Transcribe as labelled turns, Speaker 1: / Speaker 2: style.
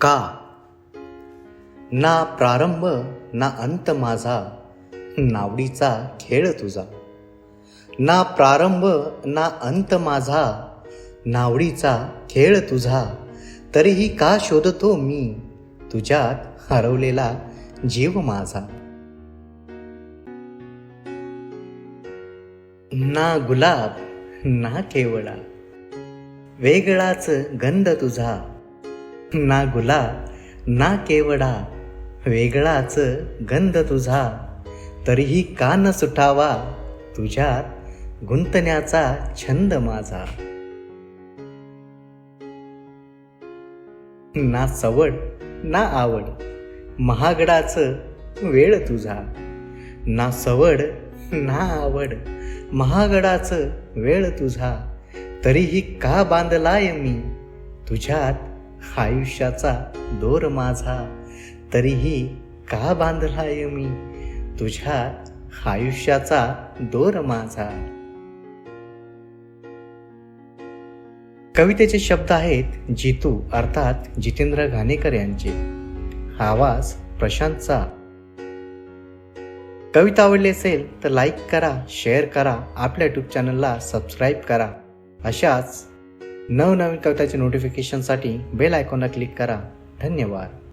Speaker 1: का? ना प्रारंभ ना अंत माझा नावडीचा खेळ तुझा. ना प्रारंभ ना अंत माझा नावडीचा खेळ तुझा. तरीही का शोधतो मी? तुझ्यात हरवलेला जीव माझा. ना गुलाब ना केवळा वेगळाच गंध तुझा. ना गुलाब ना केवडा वेगळाच गंध तुझा. तरीही का न सुटावा तुझ्यात गुंतण्याचा छंद माझा. ना सवड ना आवड महागडाच वेळ तुझा. ना सवड ना आवड महागडाच वेळ तुझा. तरीही का बांधलाय मी तुझ्यात आयुष्याचा दोर माझा. तरीही का बांधलाय मी? तुझ्या आयुष्याचा दोर माझा. कवितेचे शब्द आहेत जितू अर्थात जितेंद्र घाणेकर यांचे. आवाज प्रशांतचा. कविता आवडली असेल तर लाईक करा शेअर करा आपल्या यूट्यूब चॅनलला सबस्क्राईब करा. अशाच नवनवीन कविताच्या नोटिफिकेशनसाठी बेल आयकॉनला क्लिक करा. धन्यवाद.